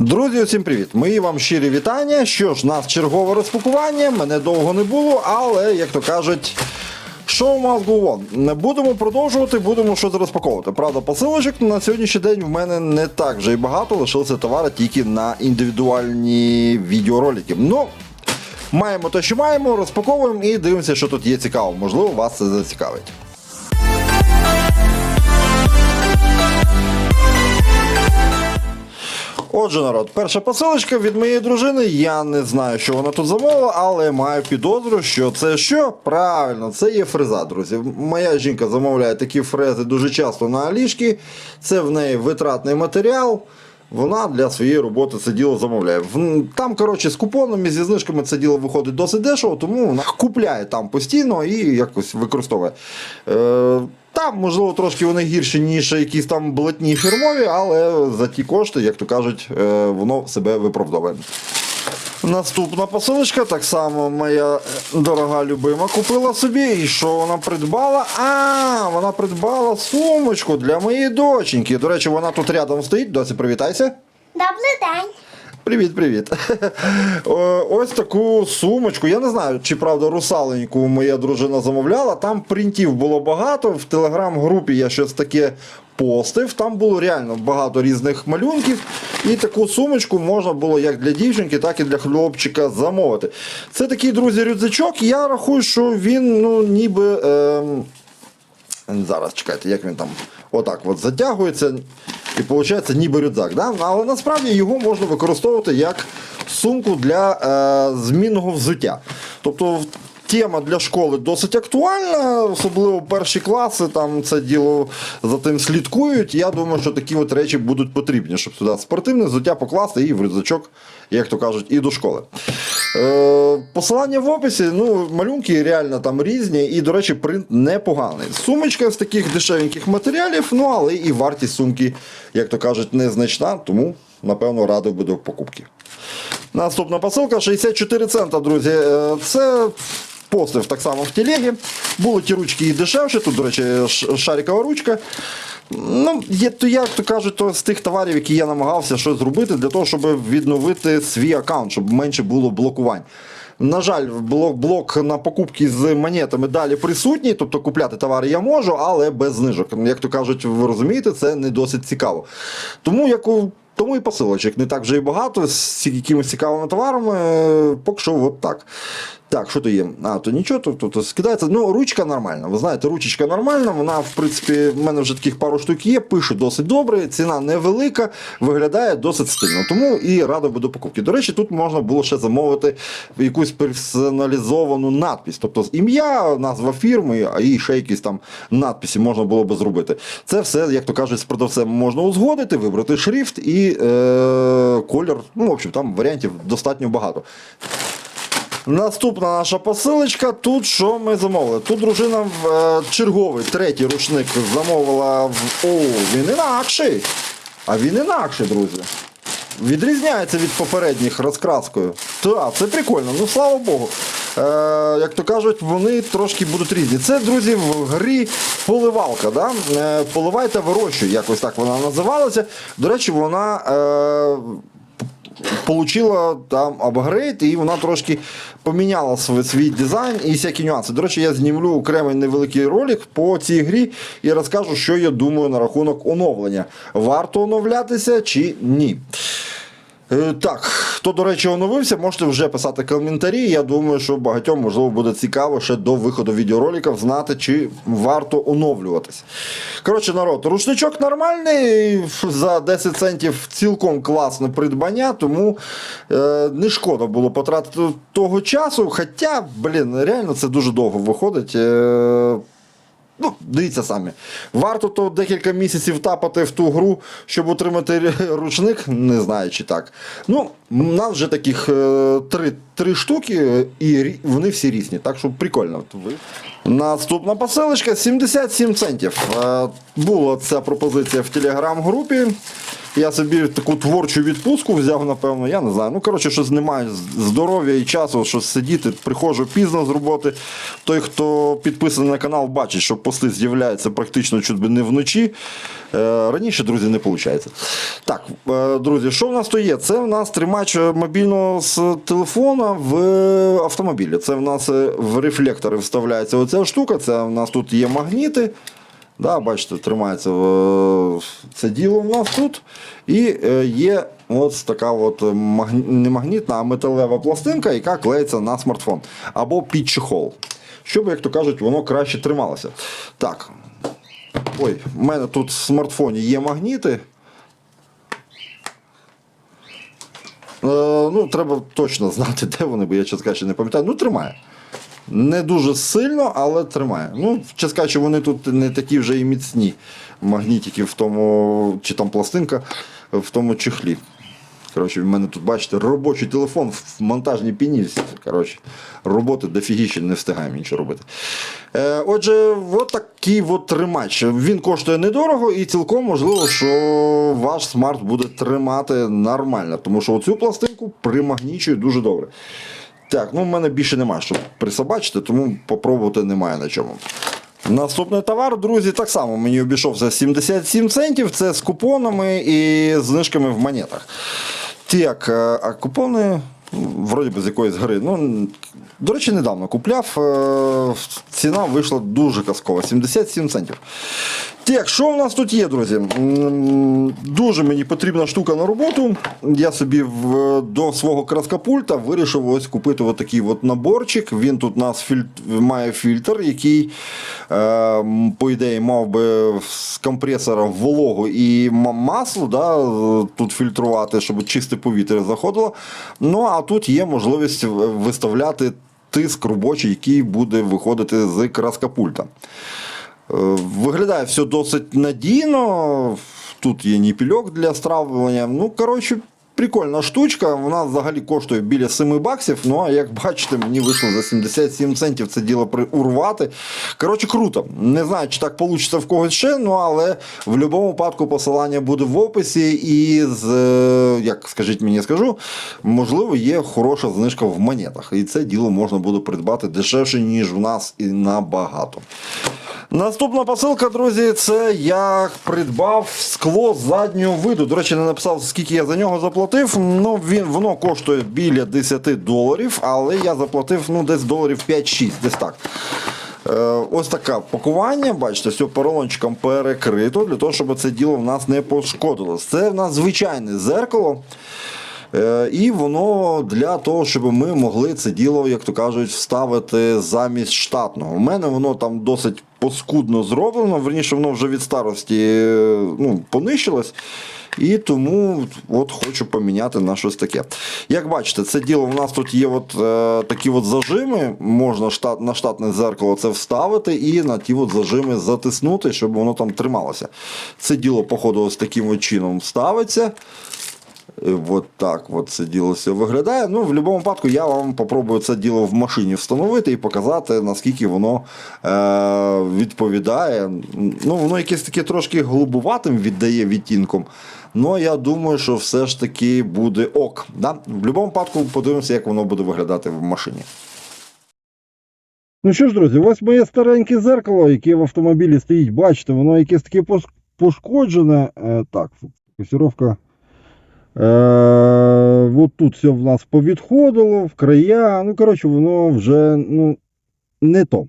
Друзі, усім привіт! Мої вам щирі вітання. Що ж, нас чергове розпакування. Мене довго не було, але як то кажуть. Show must go on. Не будемо продовжувати, будемо щось розпаковувати. Правда, посилочок на сьогоднішній день в мене не так вже і багато, лишилися товари тільки на індивідуальні відеоролики. Ну, маємо те, що маємо, розпаковуємо і дивимося, що тут є цікаво. Можливо, вас це зацікавить. Отже, народ, перша посилочка від моєї дружини. Я не знаю, що вона тут замовила, але маю підозру, що це що? Правильно, це є фреза, друзі. Моя жінка замовляє такі фрези дуже часто на Алішки. Це в неї витратний матеріал. Вона для своєї роботи це діло замовляє. Там, коротше, з купонами, зі знижками це діло виходить досить дешево, тому вона купляє там постійно і якось використовує. Е, там, можливо, трошки вони гірші, ніж якісь там блатні фірмові, але за ті кошти, як то кажуть, е, воно себе виправдовує. Наступна посилочка, так само моя дорога любима купила собі. І що вона придбала? А, вона придбала сумочку для моєї доченьки. До речі, вона тут рядом стоїть. Досі привітайся. Добрий день. Привіт, привіт. Ось таку сумочку. Я не знаю, чи правда русаленьку моя дружина замовляла. Там принтів було багато. В телеграм-групі я щось таке постив. Там було реально багато різних малюнків. І таку сумочку можна було як для дівчинки, так і для хлопчика замовити. Це такий, друзі, рюкзачок. Я рахую, що він ну, ніби. Ем... Зараз чекайте, як він там отак от затягується і виходить ніби рюкзак. Да? Але насправді його можна використовувати як сумку для е, змінного взуття. Тобто тема для школи досить актуальна, особливо перші класи, там це діло за тим слідкують. Я думаю, що такі от речі будуть потрібні, щоб сюди спортивне взуття покласти і в рюкзачок, як то кажуть, і до школи. Е, посилання в описі, ну, малюнки реально там різні, і, до речі, принт непоганий. Сумочка з таких дешевеньких матеріалів, ну але і вартість сумки, як то кажуть, незначна, тому, напевно, радий буду покупки. Наступна посилка 64 цента, друзі. Е, Це постив так само в телегі. Були ті ручки і дешевші, тут, до речі, шарикова ручка. Ну, є, то як то кажуть, то з тих товарів, які я намагався щось зробити для того, щоб відновити свій аккаунт, щоб менше було блокувань. На жаль, блок, на покупки з монетами далі присутній, тобто купляти товари я можу, але без знижок. Як то кажуть, ви розумієте, це не досить цікаво. Тому як у- тому і посилочок не так вже і багато з якимись цікавими товарами. е, Поки що от так. Так, що то є? А, то нічого, то, то, то скидається. Ну, ручка нормальна. Ви знаєте, ручечка нормальна. Вона, в принципі, в мене вже таких пару штук є, пише досить добре, ціна невелика, виглядає досить стильно. Тому і радий буду покупки. До речі, тут можна було ще замовити якусь персоналізовану надпись. Тобто ім'я, назва фірми, а і ще якісь там надписи можна було би зробити. Це все, як то кажуть, з продавцем можна узгодити, вибрати шрифт і е, колір. Ну, в общем, там варіантів достатньо багато. Наступна наша посилочка. Тут що ми замовили? Тут дружина в е, черговий третій рушник замовила в. О, він інакший. А він інакший, друзі. Відрізняється від попередніх розкраскою. Так, це прикольно, ну слава Богу. Е, як то кажуть, вони трошки будуть різні. Це, друзі, в грі поливалка. Да? Е, поливай та вирощуй, якось так вона називалася. До речі, вона. Е, Получила там апгрейд, і вона трошки поміняла свій, свій дизайн і всякі нюанси. До речі, я знімлю окремий невеликий ролик по цій грі і розкажу, що я думаю на рахунок оновлення. Варто оновлятися чи ні. Е, Так, хто, до речі, оновився, можете вже писати коментарі. Я думаю, що багатьом можливо буде цікаво ще до виходу відеороликів знати, чи варто оновлюватись. Коротше, народ, рушничок нормальний, за 10 центів цілком класне придбання, тому е, не шкода було потратити того часу. Хоча, блін, реально це дуже довго виходить. Е, Ну, дивіться самі. Варто то декілька місяців тапати в ту гру, щоб отримати ручник, не знаю чи так. Ну, у нас вже таких е, три, три штуки, і вони всі різні. Так що прикольно. Наступна посилочка 77 центів. Е, Була ця пропозиція в телеграм-групі. Я собі таку творчу відпустку взяв, напевно, я не знаю. Ну, коротше, щось немає здоров'я і часу, щось сидіти. Приходжу пізно з роботи. Той, хто підписаний на канал, бачить, що пости з'являються практично чуть би не вночі. Е, Раніше, друзі, не виходить. Так, е, друзі, що в нас то є? Це в нас тримач мобільного з телефона в автомобілі. Це в нас е, в рефлектори вставляється оця штука. Це в нас тут є магніти. Да, бачите, тримається е, це діло в нас тут. І е, є от така от не магнітна, а металева пластинка, яка клеїться на смартфон. Або під чехол. Щоб, як то кажуть, воно краще трималося. Так. Ой, в мене тут в смартфоні є магніти. Е, ну, треба точно знати, де вони, бо я чесно не пам'ятаю. Ну, тримає. Не дуже сильно, але тримає. Ну, чесно вони тут не такі вже і міцні магнітики в тому, чи там пластинка в тому чехлі. Коротше, в мене тут, бачите, робочий телефон в монтажній піні. Коротше, роботи дофігіще не встигаємо нічого робити. Е, отже, от такий от тримач. Він коштує недорого і цілком можливо, що ваш смарт буде тримати нормально, тому що оцю пластинку примагнічує дуже добре. Так, ну в мене більше немає, щоб присобачити, тому попробувати немає на чому. Наступний товар, друзі, так само мені обійшовся 77 центів. Це з купонами і знижками в монетах. Так, е, а купони, вроді би з якоїсь гри. Ну, до речі, недавно купляв. е, Ціна вийшла дуже казкова 77 центів. Так, що в нас тут є, друзі? Дуже мені потрібна штука на роботу. Я собі в, до свого краскопульта вирішив ось купити от такий от наборчик. Він тут у нас фільтр, має фільтр, який, е, по ідеї, мав би з компресора вологу і масло да, тут фільтрувати, щоб чисте повітря заходило. Ну а тут є можливість виставляти тиск робочий, який буде виходити з краскопульта. Е, Виглядає все досить надійно. Тут є ніпільок для стравлення. Ну, коротше, прикольна штучка. Вона взагалі коштує біля 7 баксів. Ну, а як бачите, мені вийшло за 77 центів це діло урвати. Коротше, круто. Не знаю, чи так вийде в когось ще, ну але в будь-якому випадку посилання буде в описі. І з, е, як скажіть мені, скажу, можливо, є хороша знижка в монетах. І це діло можна буде придбати дешевше, ніж в нас і набагато. Наступна посилка, друзі, це я придбав скло заднього виду. До речі, не написав, скільки я за нього заплатив. Ну, він, воно коштує біля 10 доларів, але я заплатив ну, десь доларів 5-6, десь так. Е, ось таке пакування, бачите, все поролончиком перекрито, для того, щоб це діло в нас не пошкодилось. Це в нас звичайне зеркало. Е, І воно для того, щоб ми могли це діло, як то кажуть, вставити замість штатного. У мене воно там досить поскудно зроблено, верніше, воно вже від старості е, ну, понищилось. І тому от хочу поміняти на щось таке. Як бачите, це діло у нас тут є от, е, такі от зажими, можна штат, на штатне зеркало це вставити і на ті от зажими затиснути, щоб воно там трималося. Це діло, походу, ось таким от чином ставиться. І От так от це діло все виглядає. Ну, в будь-якому випадку я вам попробую це діло в машині встановити і показати, наскільки воно е- відповідає. Ну, воно якесь таке трошки голубуватим віддає відтінком. Ну, я думаю, що все ж таки буде ок. Да? В будь-якому випадку подивимося, як воно буде виглядати в машині. Ну що ж, друзі, ось моє стареньке зеркало, яке в автомобілі стоїть. Бачите, воно якесь таке пошкоджене. Е, так, фокусировка. Е, от тут все в нас повідходило, в края. Ну, коротше, воно вже ну, не то.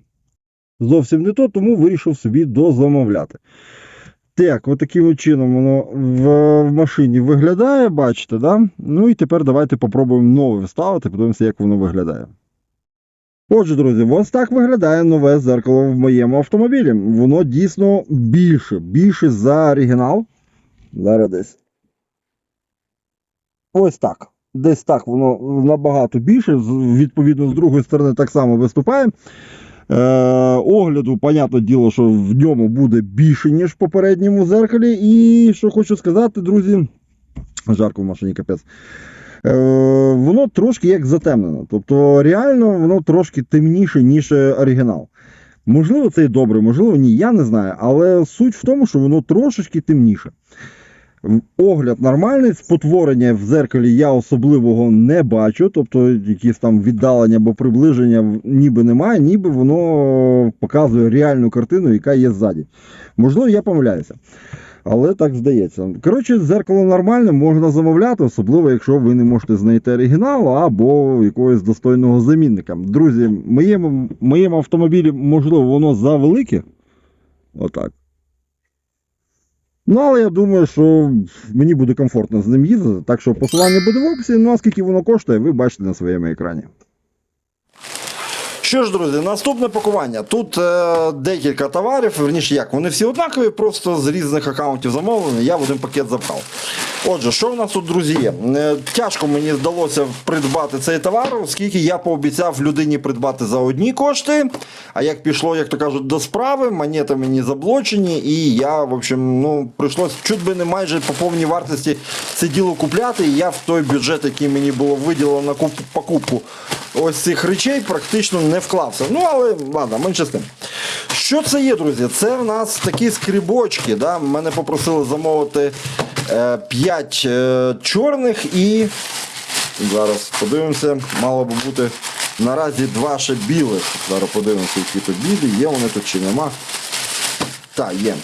Зовсім не то, тому вирішив собі дозамовляти. Так, от таким от чином воно в, в машині виглядає, бачите, да? Ну і тепер давайте попробуємо нове вставити, подивимося, як воно виглядає. Отже, друзі, ось так виглядає нове зеркало в моєму автомобілі. Воно дійсно більше, більше за оригінал. Зараз десь. Ось так. Десь так воно набагато більше. Відповідно, з другої сторони так само виступає. Е, огляду, понятне діло, що в ньому буде більше, ніж в попередньому зеркалі. І що хочу сказати, друзі, жарко в машині капець. Е, воно трошки як затемнено. Тобто, реально, воно трошки темніше, ніж оригінал. Можливо, це і добре, можливо, ні, я не знаю. Але суть в тому, що воно трошечки темніше. В- Огляд нормальний, спотворення в зеркалі я особливого не бачу, тобто якісь там віддалення або приближення ніби немає, ніби воно показує реальну картину, яка є ззаді. Можливо, я помиляюся. Але так здається. Коротше, зеркало нормальне, можна замовляти, особливо, якщо ви не можете знайти оригінал або якогось достойного замінника. Друзі, моєму, моєму автомобілі, можливо, воно завелике. Отак. Ну, але я думаю, що мені буде комфортно з ним їздити. Так що посилання буде в описі. Ну а скільки воно коштує, ви бачите на своєму екрані. Що ж, друзі, наступне пакування. Тут е, декілька товарів, верніше як, вони всі однакові, просто з різних аккаунтів замовлені, я в один пакет забрав. Отже, що в нас тут, друзі? Е, тяжко мені вдалося придбати цей товар, оскільки я пообіцяв людині придбати за одні кошти. А як пішло, як то кажуть, до справи, монети мені заблочені, і я, в общем, ну, прийшлось чуть би не майже по повній вартості це діло купляти. І я в той бюджет, який мені було виділено на куп- покупку ось цих речей, практично не вклався. Ну, але ладно, менше з тим. Що це є, друзі? Це в нас такі скрибочки. Да? Мене попросили замовити 5 чорних і. Зараз подивимося, мало би бути наразі два ще білих. Зараз подивимося, які тут білі, є вони тут чи нема. Так, є.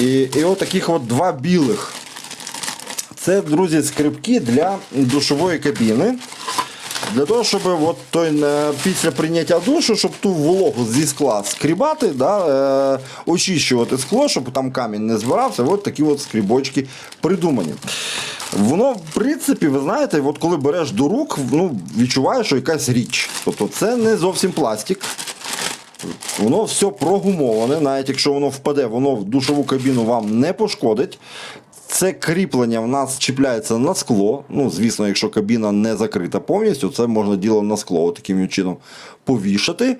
І, і от таких от два білих. Це, друзі, скрипки для душової кабіни. Для того, щоб от той, е, після прийняття душу, щоб ту вологу зі скла скрібати, да, е, очищувати скло, щоб там камінь не збирався, от такі от скрібочки придумані. Воно, в принципі, ви знаєте, от коли береш до рук, ну, відчуваєш, що якась річ. Тобто це не зовсім пластик. Воно все прогумоване, навіть якщо воно впаде, воно в душову кабіну вам не пошкодить. Це кріплення в нас чіпляється на скло. Ну, звісно, якщо кабіна не закрита повністю, це можна діло на скло таким чином повішати.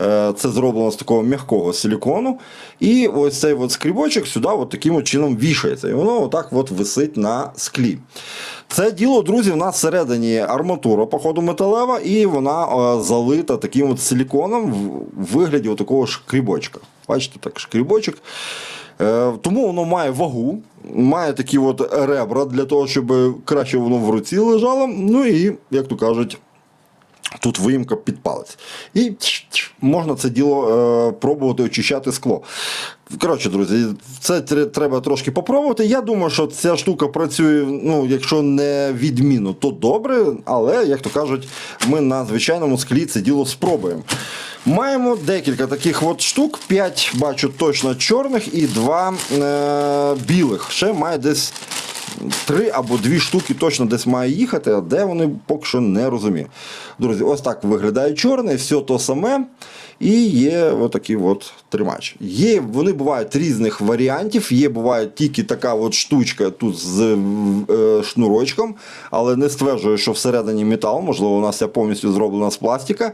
Е, Це зроблено з такого м'якого силікону. І ось цей от скрібочок сюди от таким от чином вішається. І воно отак от висить на склі. Це діло, друзі, в нас всередині арматура, походу, металева, і вона е, залита таким от силіконом в вигляді такого шкрібочка. Бачите, так, шкрібочок. Е, Тому воно має вагу, має такі от ребра для того, щоб краще воно в руці лежало. Ну і, як то кажуть, Тут виїмка під палець. І можна це діло е, пробувати очищати скло. Коротше, друзі, це треба трошки попробувати. Я думаю, що ця штука працює, ну, якщо не відмінно, то добре, але, як то кажуть, ми на звичайному склі це діло спробуємо. Маємо декілька таких от штук, 5 бачу точно чорних і 2 е, білих. Ще має десь 3 або 2 штуки точно десь має їхати, а де вони поки що не розумію. Друзі, ось так виглядає чорний, все то саме. І є отакий от тримач. Є, вони бувають різних варіантів. Є буває тільки така от штучка тут з е, шнурочком, але не стверджує, що всередині метал, можливо, у нас ця повністю зроблена з пластика.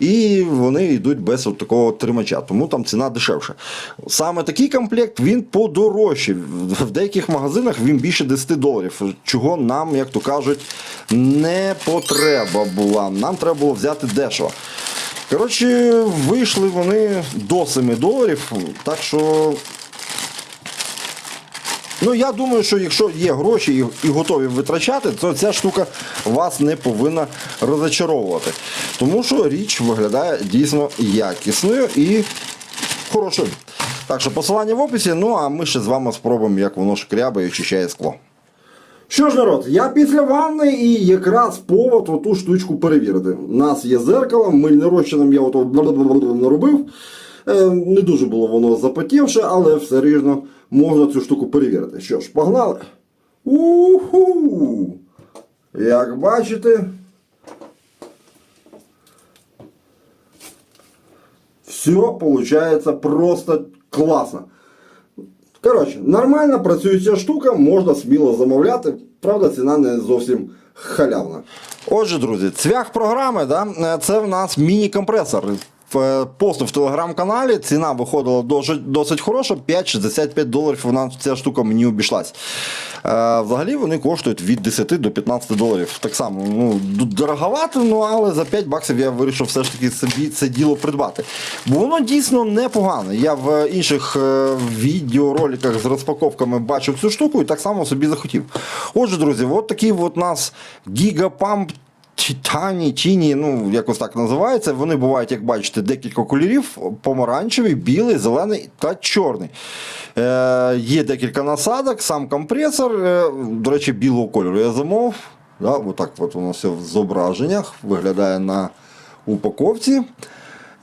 І вони йдуть без от такого тримача, тому там ціна дешевша. Саме такий комплект він подорожчий. В деяких магазинах він більше 10 доларів, чого нам, як то кажуть, не потреба була. Нам треба було взяти дешево. Коротше, вийшли вони до 7 доларів, так що. Ну, я думаю, що якщо є гроші і, готові витрачати, то ця штука вас не повинна розочаровувати. Тому що річ виглядає дійсно якісною і хорошою. Так що посилання в описі, ну а ми ще з вами спробуємо, як воно шкрябає і очищає скло. Що ж, народ, я після ванни і якраз повод оту штучку перевірити. У нас є зеркало, мильним розчином я ото наробив. Е, Не дуже було воно запотівше, але все рівно можна цю штуку перевірити. Що ж, погнали. Уху! Як бачите, все виходить просто класно. Коротше, нормально працююча штука, можна сміло замовляти. Правда, ціна не зовсім халявна. Отже, друзі, цвях програми, да, це в нас міні-компресор. Е, посту в телеграм-каналі. Ціна виходила досить, хороша. 5,65 доларів вона ця штука мені обійшлась. Е, взагалі вони коштують від 10 до 15 доларів. Так само, ну, дороговато, ну але за 5 баксів я вирішив все ж таки собі це діло придбати. Бо воно дійсно непогане. Я в інших е, відеороликах з розпаковками бачив цю штуку і так само собі захотів. Отже, друзі, от такий от нас гігапамп Титані, тіні, ну якось так називається. Вони бувають, як бачите, декілька кольорів: помаранчевий, білий, зелений та чорний. Е, є декілька насадок, сам компресор, е, до речі, білого кольору я замов. Да, отак от воно все в зображеннях виглядає на упаковці.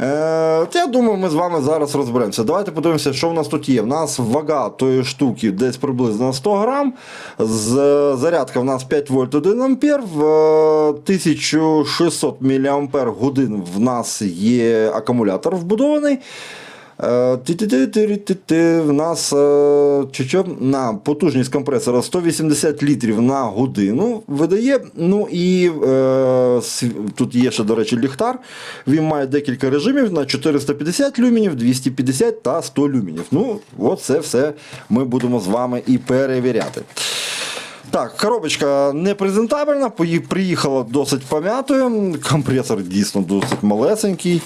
Е, я думаю, ми з вами зараз розберемося. Давайте подивимося, що в нас тут є. В нас вага тої штуки десь приблизно 100 грам. Зарядка в нас 5 вольт 1 ампер. В е, 1600 мАч годин в нас є акумулятор вбудований. Е. В нас е, на потужність компресора 180 літрів на годину видає. Ну і е, тут є ще, до речі, ліхтар. Він має декілька режимів на 450 люмінів, 250 та 100 люмінів. Ну, от все ми будемо з вами і перевіряти. Так, коробочка не презентабельна, приїхала досить пом'ятою. Компресор дійсно досить малесенький.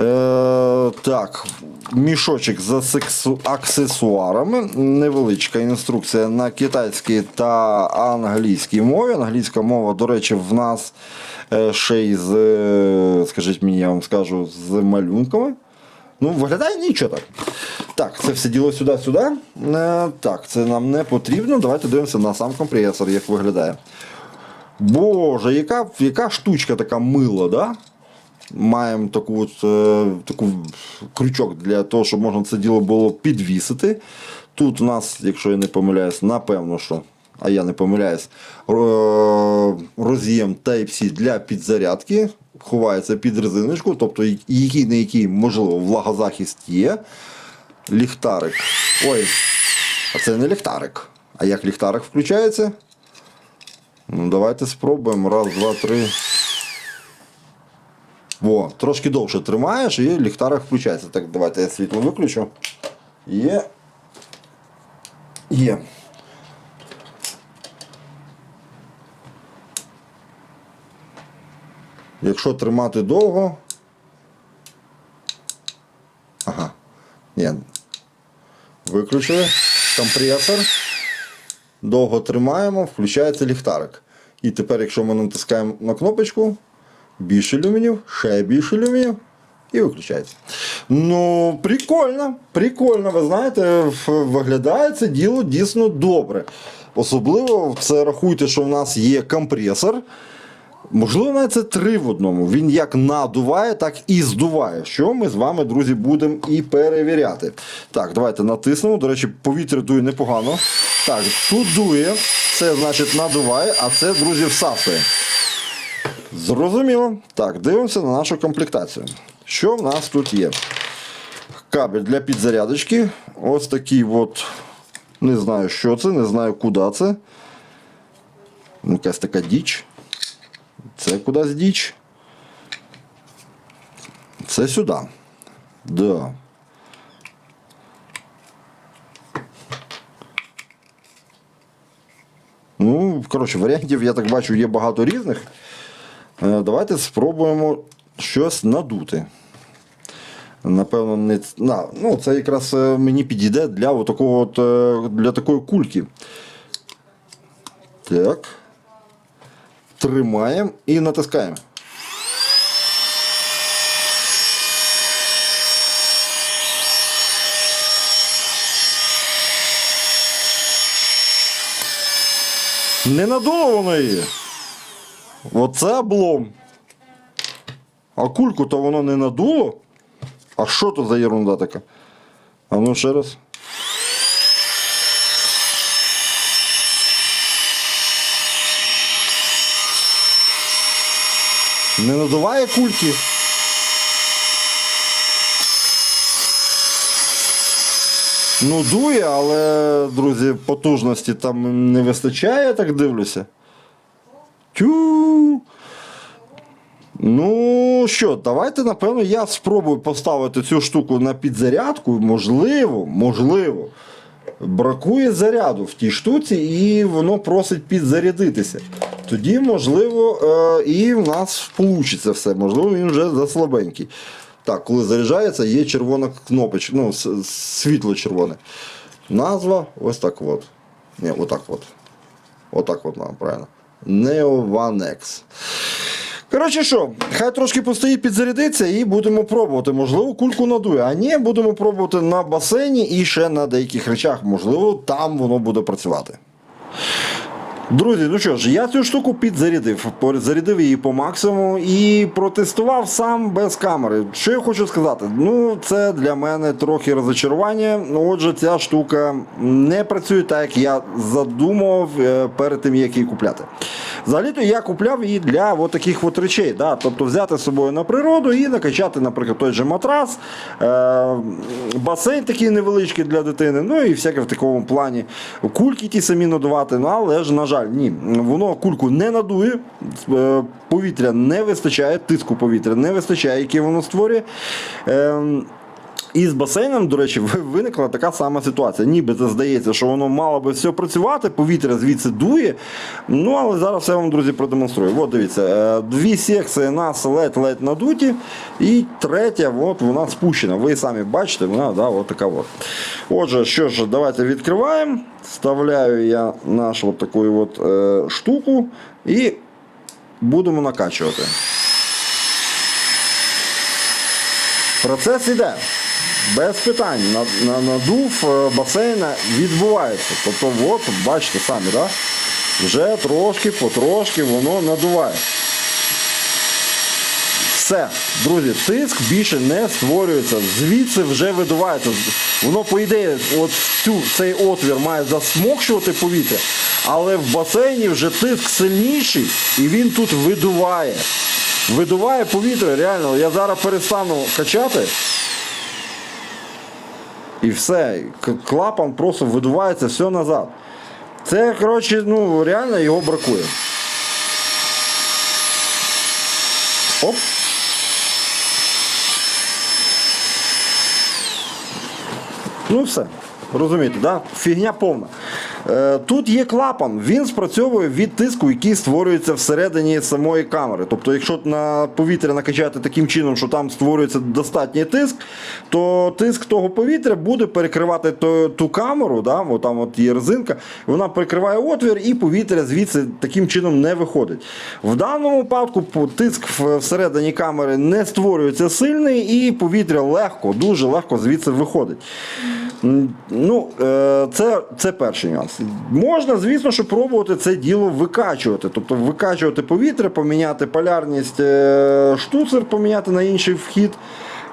Е, так, мішочок з аксесуарами. Невеличка інструкція на китайській та англійській мові. Англійська мова, до речі, в нас е, ще й з, е, скажіть мені, я вам скажу, з малюнками. Ну, виглядає нічого так. Так, це все діло сюди-сюди. Так, це нам не потрібно. Давайте дивимося на сам компресор, як виглядає. Боже, яка, яка штучка така мила, да? Маємо таку от, е, таку крючок для того, щоб можна це діло було підвісити. Тут у нас, якщо я не помиляюсь, напевно, що, а я не помиляюсь, роз'єм Type-C для підзарядки. Ховається під резиночку, тобто який на який, можливо, влагозахист є. Ліхтарик. Ой, а це не ліхтарик. А як ліхтарик включається? Ну, давайте спробуємо. Раз, два, три. Во, трошки довше тримаєш і ліхтарик включається. Так, давайте я світло виключу. Є. Є. Якщо тримати довго. Ага. Ні. Виключили. Компресор. Довго тримаємо, включається ліхтарик. І тепер, якщо ми натискаємо на кнопочку, більше люмінів, ще більше люмінів. І виключається. Ну, прикольно, прикольно, ви знаєте, виглядає це діло дійсно добре. Особливо це рахуйте, що в нас є компресор. Можливо, навіть це три в одному. Він як надуває, так і здуває. Що ми з вами, друзі, будемо і перевіряти. Так, давайте натиснемо. До речі, повітря дує непогано. Так, тут дує, це значить надуває, а це, друзі, всасує. Зрозуміло. Так, дивимося на нашу комплектацію. Що в нас тут є? Кабель для підзарядочки. Ось такий от. Не знаю, що це, не знаю, куди це. Якась така діч. Це кудись діч. Це сюди. Да. Ну, коротше, варіантів, я так бачу, є багато різних. Е, Давайте спробуємо щось надути. Напевно, не на, ну, це якраз е, мені підійде для, такого е, для такої кульки. Так. Тримаємо і натискаємо. Не надуло її. Оце облом. А кульку то воно не надуло. А що то за ерунда така? А ну ще раз. Не надуває кульки. Ну, дує, але, друзі, потужності там не вистачає, я так дивлюся. Тю. Ну що, давайте, напевно, я спробую поставити цю штуку на підзарядку. Можливо, можливо. Бракує заряду в тій штуці, і воно просить підзарядитися. Тоді, можливо, е, і в нас вийде все. Можливо, він вже заслабенький. Так, коли заряджається, є червона кнопочка, ну, світло червоне. Назва ось так от. Ні, отак от. Отак от, нам, правильно. Neo One X. Коротше що, хай трошки постоїть, підзарядиться і будемо пробувати. Можливо, кульку надує. А ні, будемо пробувати на басейні і ще на деяких речах. Можливо, там воно буде працювати. Друзі, ну що ж, я цю штуку підзарядив. Зарядив її по максимуму і протестував сам без камери. Що я хочу сказати? Ну, це для мене трохи розочарування. Отже, ця штука не працює так, як я задумав е, перед тим, як її купляти. Взагалі-то я купляв її для от таких от речей. Да? Тобто взяти з собою на природу і накачати, наприклад, той же матрас, е- басейн такий невеличкий для дитини, ну і всяке в такому плані. Кульки ті самі надувати, ну але ж, на жаль, ні. Воно кульку не надує, е, повітря не вистачає, тиску повітря не вистачає, яке воно створює. І з басейном, до речі, виникла така сама ситуація. Ніби це здається, що воно мало би все працювати, повітря звідси дує. Ну, але зараз все вам, друзі, продемонструю. От дивіться, е, дві секції нас ледь-ледь надуті, і третя, от вона спущена. Ви самі бачите, вона да, от така от. Отже, що ж, давайте відкриваємо. Вставляю я нашу от таку от, е, штуку і будемо накачувати. Процес іде. Без питань. На- на- Надув е, басейна відбувається. Тобто, от, бачите самі, да? вже трошки, потрошки воно надуває. Все, друзі, тиск більше не створюється. Звідси вже видувається. Воно, по ідеї, от цю, цей отвір має засмокшувати повітря, але в басейні вже тиск сильніший і він тут видуває. Видуває повітря, реально. Я зараз перестану качати. І все. Клапан просто видувається все назад. Це, коротше, ну, реально його бракує. Оп. Ну все. Розумієте, да? фігня повна. Е, тут є клапан, він спрацьовує від тиску, який створюється всередині самої камери. Тобто, якщо на повітря накачати таким чином, що там створюється достатній тиск, то тиск того повітря буде перекривати ту, ту камеру, да? О, там от є резинка, вона перекриває отвір і повітря звідси таким чином не виходить. В даному випадку тиск всередині камери не створюється сильний, і повітря легко, дуже легко звідси виходить. Ну, е, це, це перший нюанс. Можна, звісно, що пробувати це діло викачувати. Тобто викачувати повітря, поміняти полярність е, штуцер, поміняти на інший вхід,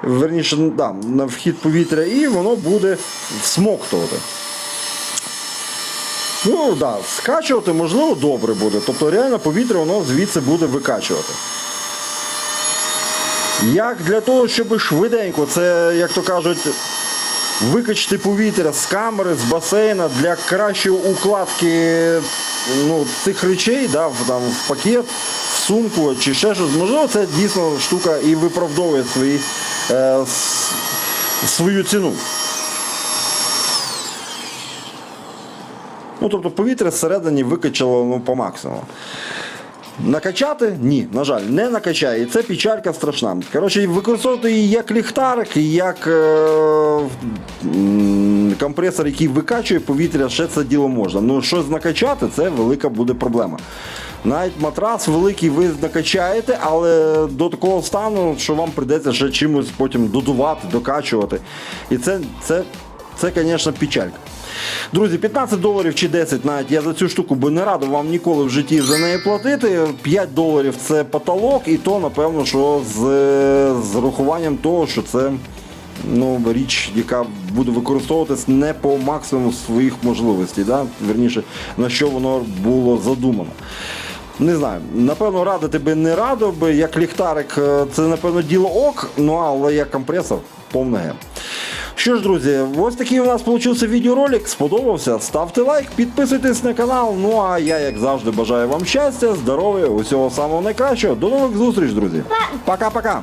верніше, да, на вхід повітря, і воно буде всмоктувати. Ну да, скачувати можливо добре буде. Тобто реально повітря воно звідси буде викачувати. Як для того, щоб швиденько, це, як то кажуть, викачати повітря з камери, з басейна для кращої укладки ну, цих речей да, в, там, в пакет, в сумку чи ще щось. Можливо, це дійсно штука і виправдовує свої, е, свою ціну. Ну, тобто повітря зсередині викачало ну, по максимуму. Накачати? Ні, на жаль, не накачає. І це печалька страшна. Коротше, використовувати її як ліхтарик, як е, компресор, який викачує повітря, ще це діло можна. Ну, щось накачати, це велика буде проблема. Навіть матрас великий ви накачаєте, але до такого стану, що вам прийдеться ще чимось потім додувати, докачувати. І це, це, це, звісно, печалька. Друзі, 15 доларів чи 10 навіть я за цю штуку би не радив вам ніколи в житті за неї платити. 5 доларів це потолок, і то, напевно, що з, з рахуванням того, що це ну, річ, яка буде використовуватись не по максимуму своїх можливостей. Да? Верніше, на що воно було задумано. Не знаю, напевно, радити би не радив би, як ліхтарик, е, це напевно діло ок, ну але як компресор повне. Що ж, друзі, ось такий у нас получився відеоролик. Сподобався? Ставте лайк, підписуйтесь на канал. Ну а я, як завжди, бажаю вам щастя, здоров'я, усього самого найкращого. До нових зустріч, друзі. Пока-пока.